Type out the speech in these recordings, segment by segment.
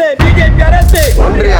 அரசு பிஜேபி அரசு. ஒன்றிய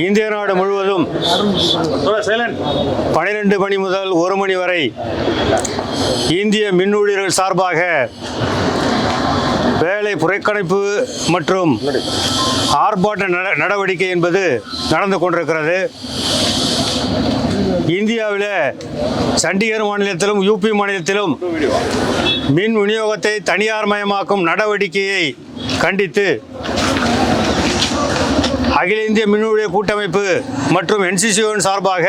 இந்திய நாடு முழுவதும் பனிரெண்டு மணி முதல் ஒரு மணி வரை இந்திய மின் ஊழியர்கள் சார்பாக வேலை புறக்கணிப்பு மற்றும் ஆர்ப்பாட்ட நட- நடவடிக்கை என்பது நடந்து கொண்டிருக்கிறது. இந்தியாவில் சண்டிகர் மாநிலத்திலும் யூபி மாநிலத்திலும் மின் விநியோகத்தை தனியார் மயமாக்கும் நடவடிக்கையை கண்டித்து அகில இந்திய மின் ஊழியர் கூட்டமைப்பு மற்றும் என்சிசிஓன் சார்பாக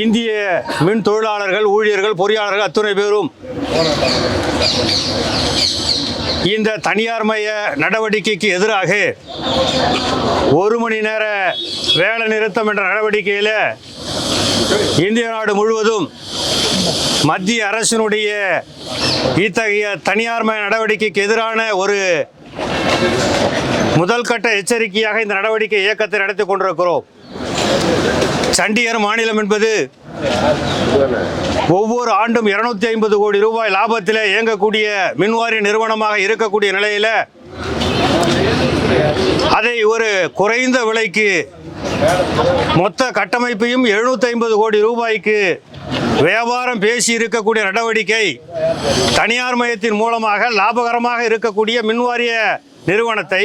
இந்திய மின் தொழிலாளர்கள் ஊழியர்கள் பொறியாளர்கள் அத்துணை பேரும் இந்த தனியார்மய நடவடிக்கைக்கு எதிராக ஒரு மணி நேர வேலை நிறுத்தம் என்ற நடவடிக்கையில் இந்திய நாடு முழுவதும் மத்திய அரசினுடைய இத்தகைய தனியார்மய நடவடிக்கைக்கு எதிரான ஒரு முதல் கட்ட எச்சரிக்கையாக இந்த நடவடிக்கை இயக்கத்தை நடத்தி கொண்டிருக்கிறோம். சண்டிகர் மாநிலம் என்பது ஒவ்வொரு ஆண்டும் இருநூத்தி ஐம்பது கோடி ரூபாய் லாபத்தில் இயங்கக்கூடிய மின்வாரிய நிறுவனமாக இருக்கக்கூடிய நிலையில் அதை ஒரு குறைந்த விலைக்கு மொத்த கட்டமைப்பையும் 750 ஐம்பது கோடி ரூபாய்க்கு வியாபாரம் பேசி இருக்கக்கூடிய நடவடிக்கை தனியார் மையத்தின் மூலமாக லாபகரமாக இருக்கக்கூடிய மின்வாரிய நிறுவனத்தை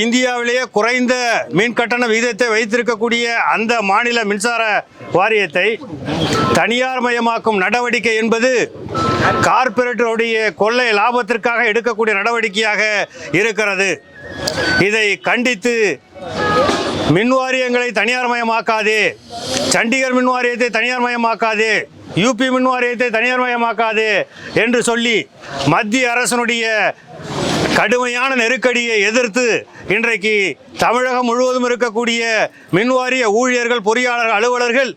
இந்தியாவிலேயே குறைந்த மின் கட்டண விகிதத்தை வைத்திருக்கக்கூடிய அந்த மாநில மின்சார வாரியத்தை தனியார் மயமாக்கும் நடவடிக்கை என்பது கார்ப்பரேட்டருடைய கொள்ளை லாபத்திற்காக எடுக்கக்கூடிய நடவடிக்கையாக இருக்கிறது. இதை கண்டித்து மின் வாரியங்களை தனியார் மயமாக்காதே சண்டிகர் மின் வாரியத்தை தனியார் மயமாக்காதே யூபி மின் வாரியத்தை தனியார் மயமாக்காதே என்று சொல்லி மத்திய அரசனுடைய கடுமையான நெருக்கடியை எதிர்த்து இன்றைக்கு தமிழகம் முழுவதும் இருக்கக்கூடிய மின்வாரிய ஊழியர்கள் பொறியாளர் அலுவலர்கள்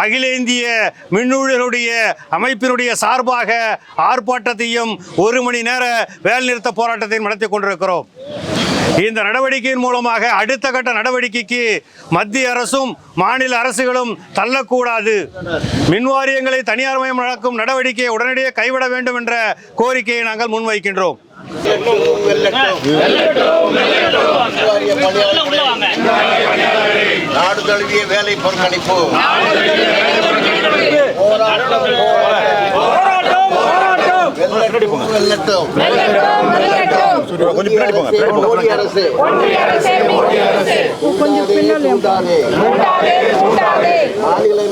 அகில இந்திய மின்னூழியருடைய அமைப்பினுடைய சார்பாக ஆர்ப்பாட்டத்தையும் ஒரு மணி நேர வேலைநிறுத்த போராட்டத்தையும் நடத்தி கொண்டிருக்கிறோம். இந்த நடவடிக்கையின் மூலமாக அடுத்த கட்ட நடவடிக்கைக்கு மத்திய அரசும் மாநில அரசுகளும் தள்ளக்கூடாது. மின்வாரியங்களை தனியார் மயம் நடக்கும் நடவடிக்கையை உடனடியே கைவிட வேண்டும் என்ற கோரிக்கையை நாங்கள் முன்வைக்கின்றோம். நாடு தழுவிய வேலை புறக்கணிப்பு கொஞ்சம் பின்னாடி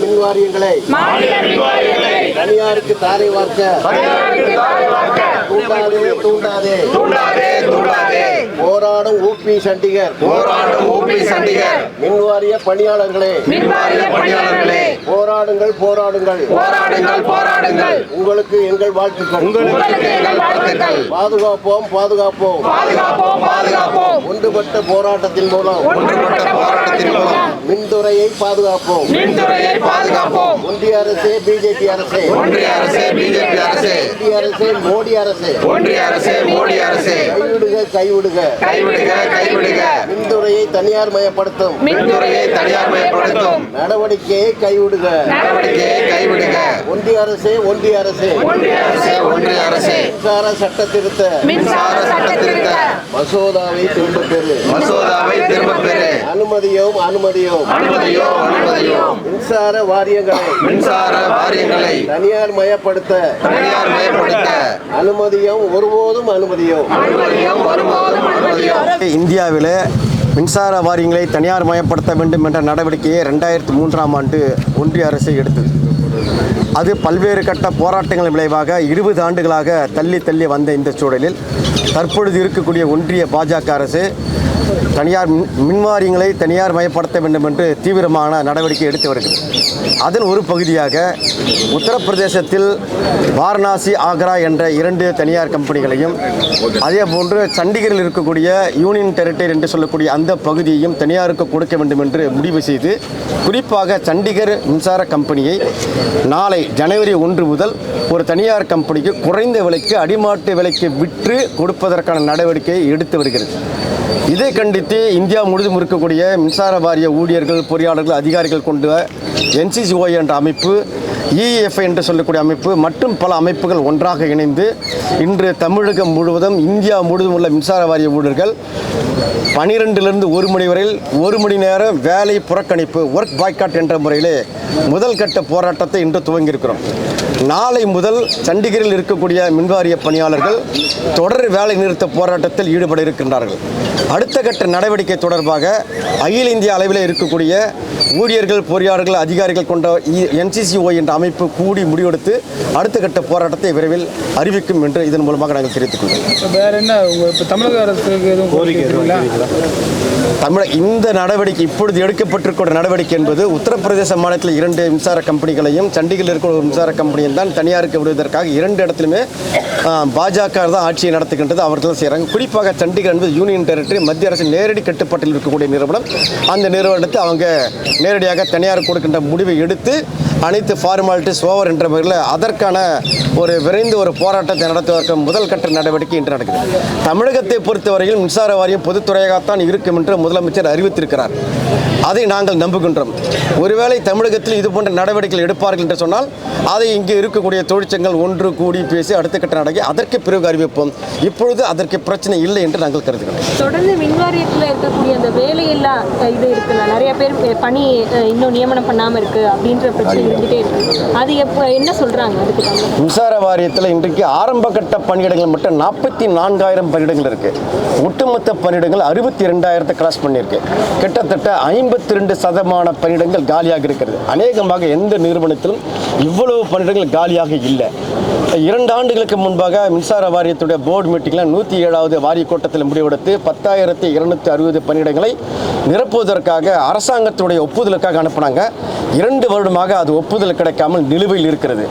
மின் வாரியங்களை தனியாருக்கு தாரை வார்க்க தூண்டாதே தூண்டாதே. தூண்டாதே போராடும் ஊபி சண்டிகர். போராடும் ஊபி சண்டிகர். மின்வாரிய பணியாளர்களே. மின்வாரிய பணியாளர்களே. போராடுங்கள் போராடுங்கள். போராடுங்கள் போராடுங்கள். உங்களுக்கு எங்கள் வாழ்த்துக்கள். உங்களுக்கு எங்கள் வாழ்த்துக்கள். பாதுகாப்போம் பாதுகாப்போம். பாதுகாப்போம் பாதுகாப்போம். ஒன்றுபட்ட போராட்டத்தின் மூலம். ஒன்றுபட்ட போராட்டத்தின் மூலம். மின்துறையை பாதுகாப்போம். மின்துறையை பாதுகாப்போம். ஒன்றிய அரசே பிஜேபி அரசே. ஒன்றிய அரசே பிஜேபி அரசே. ஒன்றிய அரசே மோடி அரசே. ஒன்றிய அரசே மோடி அரசே. கைவிடுக கைவிடுக கைவிடுக கைவிடுக மின்துறையை தனியார் மயப்படுத்தும். மின்துறையை தனியார் மயப்படுத்தும். நடவடிக்கையை கைவிடுக நடவடிக்கையை கைவிடுக ஒன்றிய அரசே ஒன்றிய அரசே. ஒன்றிய அரசே ஒன்றிய அரசே. மின்சார சட்ட திருத்த மின்சார சட்ட திருத்த மசோதாவை திரும்ப பெறு திரும்பப் அனுமதியும் அனுமதியும். அனுமதியோ அனுமதியோ மின்சார வாரியங்களை மின்சார வாரியங்களை தனியார் மயப்படுத்த தனியார் மயப்படுத்த அனுமதியும் ஒருபோதும் அனுமதியும். அனுமதியும் வரும்போதும் அனுமதியோ இந்தியாவில் மின்சார வாரியங்களை தனியார் மயப்படுத்த வேண்டும் என்ற நடவடிக்கையை ரெண்டாயிரத்தி மூன்றாம் ஆண்டு ஒன்றிய அரசு எடுத்தது. அது பல்வேறு கட்ட போராட்டங்களின் விளைவாக இருபது ஆண்டுகளாக தள்ளி தள்ளி வந்த இந்த சூழலில் தற்பொழுது இருக்கக்கூடிய ஒன்றிய பாஜக அரசு தனியார் மின் மின்வாரியங்களை தனியார் மயப்படுத்த வேண்டும் என்று தீவிரமான நடவடிக்கை எடுத்து வருகிறது. அதன் ஒரு பகுதியாக உத்தரப்பிரதேசத்தில் வாரணாசி ஆக்ரா என்ற இரண்டு தனியார் கம்பெனிகளையும் அதே போன்று சண்டிகரில் இருக்கக்கூடிய யூனியன் டெரிட்டரி என்று சொல்லக்கூடிய அந்த பகுதியையும் தனியாருக்கு கொடுக்க வேண்டும் என்று முடிவு செய்து குறிப்பாக சண்டிகர் மின்சார கம்பெனியை நாளை ஜனவரி ஒன்று முதல் ஒரு தனியார் கம்பெனிக்கு குறைந்த விலைக்கு அடிமாட்டு விலைக்கு விற்று கொடுப்பதற்கான நடவடிக்கையை எடுத்து வருகிறது. இதை கண்டித்து இந்தியா முழுதும் இருக்கக்கூடிய மின்சார வாரிய ஊழியர்கள் பொறியாளர்கள் அதிகாரிகள் கொண்ட என்சிசிஓ என்ற அமைப்பு இஎஃப்ஐ என்று சொல்லக்கூடிய அமைப்பு மற்றும் பல அமைப்புகள் ஒன்றாக இணைந்து இன்று தமிழகம் முழுவதும் இந்தியா முழுவதும் உள்ள மின்சார வாரிய ஊழியர்கள் பனிரெண்டிலிருந்து ஒரு மணி வரையில் ஒரு மணி நேரம் வேலை புறக்கணிப்பு ஒர்க் பாய்காட் என்ற முறையிலே முதல் கட்ட போராட்டத்தை இன்று துவங்கியிருக்கிறோம். நாளை முதல் சண்டிகரில் இருக்கக்கூடிய மின்வாரிய பணியாளர்கள் தொடர் வேலை நிறுத்த போராட்டத்தில் ஈடுபட இருக்கின்றார்கள். அடுத்த கட்ட நடவடிக்கை தொடர்பாக அகில இந்திய அளவில் இருக்கக்கூடிய ஊழியர்கள் பொறியாளர்கள் அதிகாரிகள் கொண்ட என்சிசிஓ என்ற அமைப்பு கூடி முடிவெடுத்து அடுத்த கட்ட போராட்டத்தை விரைவில் அறிவிக்கும் என்று இதன் மூலமாக நாங்கள் தெரிவித்துக் கொள்கிறோம். வேற என்ன தமிழக அரசுக்கு எதுவும் கோரிக்கை தமிழ இந்த நடவடிக்கை இப்பொழுது எடுக்கப்பட்டிருக்கிற நடவடிக்கை என்பது உத்தரப்பிரதேச மாநிலத்தில் இரண்டு மின்சார கம்பெனிகளையும் சண்டிகரில் இருக்கிற ஒரு மின்சார கம்பெனியும் தான் தனியாருக்கு விடுவதற்காக இரண்டு இடத்துலையுமே பாஜக தான் ஆட்சியை நடத்துகின்றது. அவர்கள் தான் செய்கிறாங்க குறிப்பாக சண்டிகர் என்பது யூனியன் டெரிட்டரி மத்திய அரசு நேரடி கட்டுப்பாட்டில் இருக்கக்கூடிய நிறுவனம். அந்த நிறுவனத்தை அவங்க நேரடியாக தனியார் கொடுக்கின்ற முடிவை எடுத்து அனைத்து ஃபார்மாலிட்டிஸ் ஓவர் என்ற முறையில் அதற்கான ஒரு விரைந்து ஒரு போராட்டத்தை நடத்துவதற்கு முதல் கட்ட நடவடிக்கை இன்று நடக்குது. தமிழகத்தை பொறுத்தவரையில் மின்சார வாரியம் பொதுத்துறையாகத்தான் இருக்கும் என்று முதலமைச்சர் அறிவித்திருக்கிறார். அதை நாங்கள் நம்புகின்றோம். ஒருவேளை தமிழகத்தில் இது போன்ற நடவடிக்கைகள் எடுப்பார்கள் என்று சொன்னால் அதை இங்கே இருக்கக்கூடிய தொழிற்சங்கள் ஒன்று கூடி பேசி அடுத்த கட்ட நடக்கி அதற்கு பிறகு அறிவிப்போம். இப்பொழுது அதற்கு பிரச்சனை இல்லை என்று நாங்கள் கருதுகிறோம். தொடர்ந்து மின்வாரியத்தில் இருக்கக்கூடிய அந்த வேலையில்லா இது இருக்குல்ல நிறைய பேர் பணி இன்னும் நியமனம் பண்ணாமல் இருக்கு அப்படின்ற பிரச்சனை இருந்துகிட்டே இருக்கு. அது எப்போ என்ன சொல்றாங்க அதுக்கு மின்சார வாரியத்தில் இன்றைக்கு ஆரம்ப கட்ட பணியிடங்கள் மட்டும் நாற்பத்தி நான்காயிரம் பணியிடங்கள் இருக்கு. ஒட்டுமொத்த பணியிடங்கள் அறுபத்தி ரெண்டாயிரத்தை கிராஸ் பண்ணியிருக்கு. கிட்டத்தட்ட ஐம்பத்தி ரெண்டு சதமான பணியிடங்கள் காலியாக இருக்கிறது. அநேகமாக எந்த நிறுவனத்திலும் இவ்வளவு பணியிடங்கள் காலியாக இல்லை. இரண்டு ஆண்டுகளுக்கு முன்பாக மின்சார வாரியத்துடைய போர்டு மீட்டிங்கில் நூற்றி ஏழாவது வாரிய கூட்டத்தில் முடிவெடுத்து பத்தாயிரத்தி இருநூற்றி அறுபது பணியிடங்களை நிரப்புவதற்காக அரசாங்கத்துடைய ஒப்புதலுக்காக அனுப்புனாங்க. இரண்டு வருடமாக அது ஒப்புதல் கிடைக்காமல் நிலுவையில் இருக்கிறது.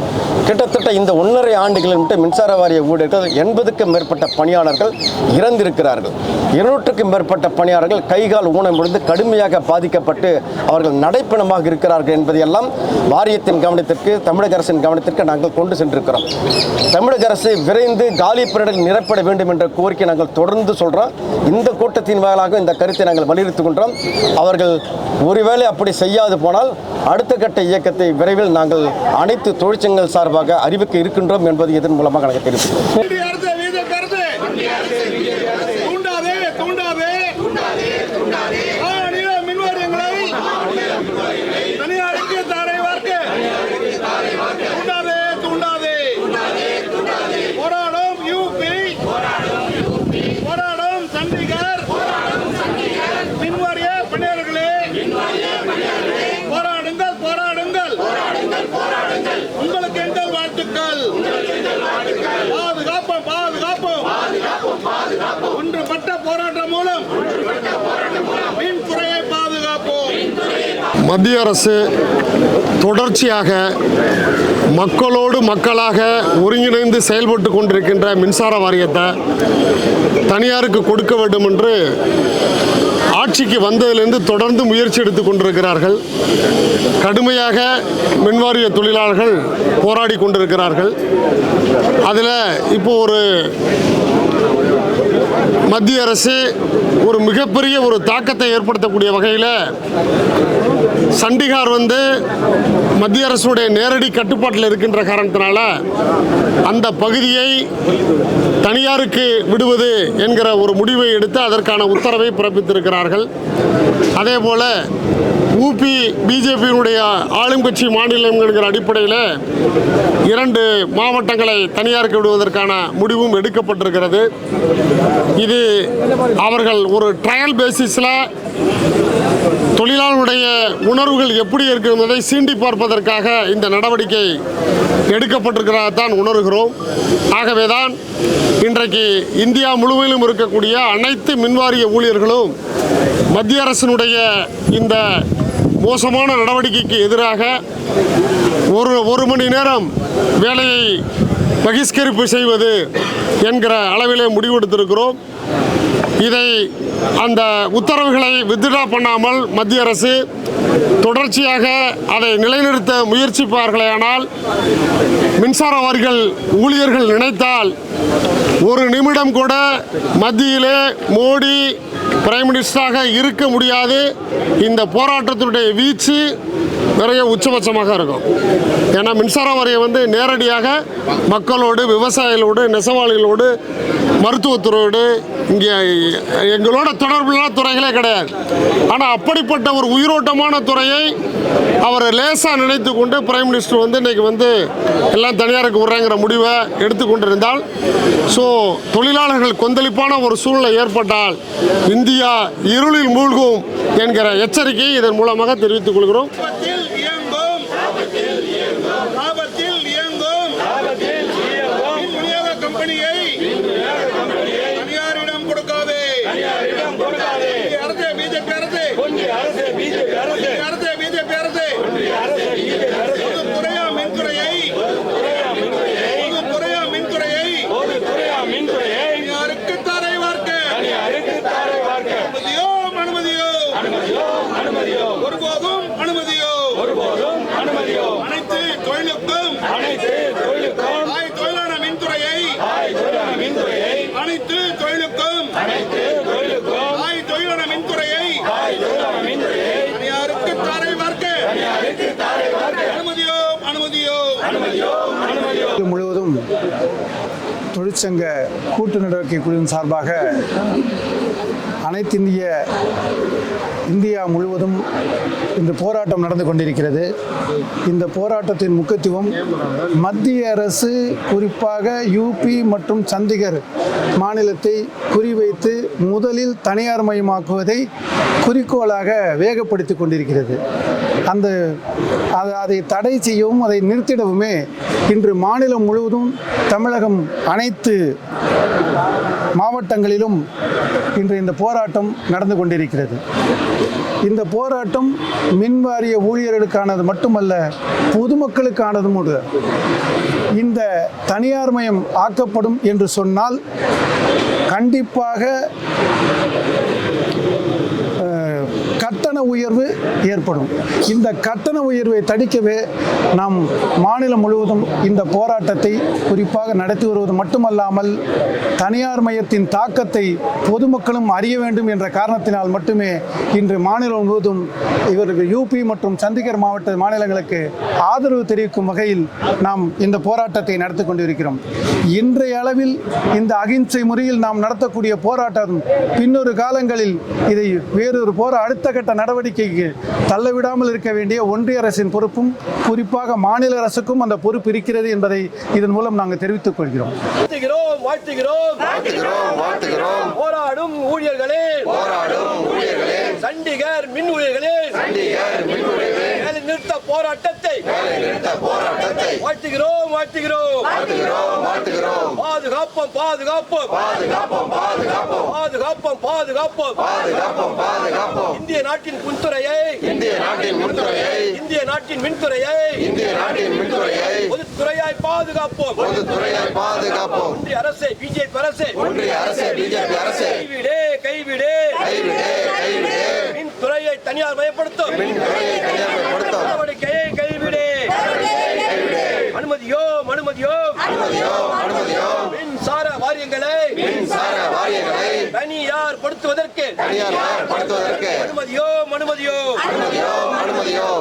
கிட்டத்தட்ட இந்த ஒன்றரை ஆண்டுகளில் மட்டும் மின்சார வாரிய ஊழியர்கள் எண்பதுக்கும் மேற்பட்ட பணியாளர்கள் இறந்திருக்கிறார்கள். இருநூற்றுக்கும் மேற்பட்ட பணியாளர்கள் கைகால் ஊனம் முடிந்து கடுமையாக பாதிக்கப்பட்டு அவர்கள் நடைப்பணமாக இருக்கிறார்கள் என்பதையெல்லாம் வாரியத்தின் கவனத்திற்கு தமிழக அரசின் கவனத்திற்கு நாங்கள் கொண்டு சென்றிருக்கிறோம். தமிழக அரசு விரைந்து காலி பணியிடங்கள் நிரப்பட வேண்டும் என்ற கோரிக்கை நாங்கள் தொடர்ந்து சொல்கிறோம் இந்த கூட்டத்தின் வாயிலாக இந்த கருத்தை நாங்கள் வலியுறுத்திக் கொண்டோம். அவர்கள் ஒருவேளை அப்படி செய்யாது போனால் அடுத்த கட்ட இயக்கத்தை விரைவில் நாங்கள் அனைத்து தொழிற்சங்கங்கள் சார்பாக அறிவிக்க இருக்கின்றோம் என்பது இதன் மூலமாக எனக்கு தெரிவிக்கிறோம் ஒன்றிய அரசு பிஜேபி அரசு தூண்டாதே தூண்டாதே மாநில மின்வாரியங்களை தனியாருக்கு தாரை வார்க்க தூண்டாதே தூண்டாதே போராடும் யூபி போராடும் சண்டிகர் மின்வாரிய பணியாளர்களே போராடுங்கள் போராடுங்கள் உங்களுக்கு எங்கள் வாழ்த்துக்கள் பாதுகாப்போம் பாதுகாப்போம் ஒன்றுபட்ட போராட்டம் மூலம் மின்துறையை பாதுகாப்போம் மத்திய அரசு தொடர்ச்சியாக மக்களோடு மக்களாக ஒருங்கிணைந்து செயல்பட்டு கொண்டிருக்கின்ற மின்சார வாரியத்தை தனியாருக்கு கொடுக்க வேண்டும் என்று ஆட்சிக்கு வந்ததிலிருந்து தொடர்ந்து முயற்சி எடுத்து கொண்டிருக்கிறார்கள். கடுமையாக மின்வாரிய தொழிலாளர்கள் போராடி கொண்டிருக்கிறார்கள். அதில் இப்போ ஒரு மத்திய அரசு ஒரு மிகப்பெரிய ஒரு தாக்கத்தை ஏற்படுத்தக்கூடிய வகையில் சண்டிகார் வந்து மத்திய அரசுடைய நேரடி கட்டுப்பாட்டில் இருக்கின்ற காரணத்தினால அந்த பகுதியை தனியாருக்கு விடுவது என்கிற ஒரு முடிவை எடுத்து அதற்கான உத்தரவை பிறப்பித்திருக்கிறார்கள். அதே போல ஊபி பிஜேபியினுடைய ஆளும் கட்சி மாநிலம் என்கிற அடிப்படையில் இரண்டு மாவட்டங்களை தனியாருக்கு விடுவதற்கான முடிவும் எடுக்கப்பட்டிருக்கிறது. இது அவர்கள் நாங்கள் ஒரு ட்ரையல் பேசிஸில் தொழிலாளர்களுடைய உணர்வுகள் எப்படி இருக்கும் என்பதை சீண்டி பார்ப்பதற்காக இந்த நடவடிக்கை எடுக்கப்பட்டிருக்கிறதான் உணர்கிறோம். ஆகவேதான் இன்றைக்கு இந்தியா முழுவதிலும் இருக்கக்கூடிய அனைத்து மின்வாரிய ஊழியர்களும் மத்திய அரசினுடைய இந்த மோசமான நடவடிக்கைக்கு எதிராக ஒரு ஒரு மணி நேரம் வேலையை பகிஷ்கரிப்பு செய்வது என்கிற அளவிலே முடிவெடுத்திருக்கிறோம். இதை அந்த உத்தரவுகளை வித்ட்ரா பண்ணாமல் மத்திய அரசு தொடர்ச்சியாக அதை நிலைநிறுத்த முயற்சிப்பார்களேயானால் மின்சார வாரிகள் ஊழியர்கள் நினைத்தால் ஒரு நிமிடம் கூட மத்தியிலே மோடி பிரைம் மினிஸ்டராக இருக்க முடியாது. இந்த போராட்டத்தினுடைய வீச்சு நிறைய உச்சபட்சமாக இருக்கும். ஏன்னா மின்சார வாரியம் வந்து நேரடியாக மக்களோடு விவசாயிகளோடு நெசவாளிகளோடு மருத்துவத்துறையோடு இங்கே எங்களோட தொடர்புள்ள துறைகளே கிடையாது. ஆனால் அப்படிப்பட்ட ஒரு உயிரோட்டமான துறையை அவர் லேசாக நினைத்து கொண்டு பிரைம் மினிஸ்டர் வந்து இன்றைக்கி வந்து எல்லாம் தனியாருக்கு விடுறேங்கிற முடிவை எடுத்துக்கொண்டிருந்தால் ஸோ தொழிலாளர்கள் கொந்தளிப்பான ஒரு சூழ்நிலை ஏற்பட்டால் இந்த இருளில் மூழ்கும் என்கிற எச்சரிக்கையை இதன் மூலமாக தெரிவித்துக் கொள்கிறோம் ஆபத்தில் இயங்கும் ஆபத்தில் இயங்கும் மின் விநியோக கம்பெனியை தனியாரிடம் கொடுக்காதே இந்திய அரசு பிஜேபி அரசு இந்திய அரசு பிஜேபி அரசு பொதுத்துறையா மின்துறையை பொதுத்துறையா மின்துறையை தனியாருக்கு தாரை வார்க்க அனுமதியோ ஒருபோதும் அனுமதியோ அனைத்து தொழிலுக்கும் தாய் தொழிலான மின்துறையை அனைத்து தொழிலுக்கும் தாய் தொழிலான மின்துறையை தனியாருக்கு தாரை பார்க்க அனுமதியோ அனுமதியோ முழுவதும் தொழிற்சங்க கூட்டு நடவடிக்கை குழுவின் சார்பாக அனைத்திந்திய இந்தியா முழுவதும் இந்த போராட்டம் நடந்து கொண்டிருக்கிறது. இந்த போராட்டத்தின் முக்கியத்துவம் மத்திய அரசு குறிப்பாக யூபி மற்றும் சண்டிகர் மாநிலத்தை குறிவைத்து முதலில் தனியார் மயமாக்குவதை குறிக்கோளாக வேகப்படுத்தி கொண்டிருக்கிறது. அந்த அதை தடை செய்யவும் அதை நிறுத்திடவுமே இன்று மாநிலம் முழுவதும் தமிழகம் அனைத்து மாவட்டங்களிலும் இன்று இந்த போராட்டம் நடந்து கொண்டிருக்கிறது. இந்த போராட்டம் மின்வாரிய ஊழியர்களுக்கானது மட்டுமல்ல பொதுமக்களுக்கானதும் கூட இந்த தனியார் மயம் ஆக்கப்படும் என்று சொன்னால் கண்டிப்பாக கட்ட கட்டண உயர்வு ஏற்படும். இந்த கட்டண உயர்வை தடுக்கவே நாம் மாநிலம் முழுவதும் இந்த போராட்டத்தை குறிப்பாக நடத்தி வருவது மட்டுமல்லாமல் தனியார் மையத்தின் தாக்கத்தை பொதுமக்களும் அறிய வேண்டும் என்ற காரணத்தினால் மட்டுமே இன்று மாநிலம் முழுவதும் இவருக்கு யூபி மற்றும் சண்டிகர் மாவட்ட மாநிலங்களுக்கு ஆதரவு தெரிவிக்கும் வகையில் நாம் இந்த போராட்டத்தை நடத்தி கொண்டிருக்கிறோம். இன்றைய அளவில் இந்த அகிம்சை முறையில் நாம் நடத்தக்கூடிய போராட்டம் பின்னொரு காலங்களில் இதை வேறொரு போரா அடுத்த கட்ட நடவடிக்கைக்கு தள்ளவிடாமல் இருக்க வேண்டிய ஒன்றிய அரசின் பொறுப்பும் குறிப்பாக மாநில அரசுக்கும் அந்த பொறுப்பு இருக்கிறது என்பதை இதன் மூலம் நாங்கள் தெரிவித்துக் கொள்கிறோம். வாழ்த்துகிறோம் போராடும் ஊழியர்களே. போராடும் ஊழியர்களே. சண்டிகர் மின் ஊழியர்களே சண்டிகர் மின் வேலை நிறுத்த போராட்டத்தை. வேலை நிறுத்த போராட்டத்தை. வாழ்த்துகிறோம் வாழ்த்துகிறோம். வாழ்த்துகிறோம் வாழ்த்துகிறோம். பாதுகாப்போம் பாதுகாப்போம். பாதுகாப்போம் பாதுகாப்போம். பாதுகாப்போம் பாதுகாப்போம். பாதுகாப்போம் பாதுகாப்போம். இந்திய நாட்டின் மின்துறையை. இந்திய நாட்டின் மின்துறையை. இந்திய நாட்டின் மின்துறையை. இந்திய நாட்டின் மின்துறையை. பொதுத்துறையாய் பாதுகாப்போம். பொதுத்துறையாய் பாதுகாப்போம். ஒன்றிய அரசே பிஜேபி அரசே. ஒன்றிய அரசே பிஜேபி அரசே. கைவிடு. தனியார் பயப்படுத்தும் நடவடிக்கையை கைவிடு. அனுமதியோ அனுமதியோ மின்சார வாரியங்களை தனியார் படுத்துவதற்கு அனுமதியோ அனுமதியோ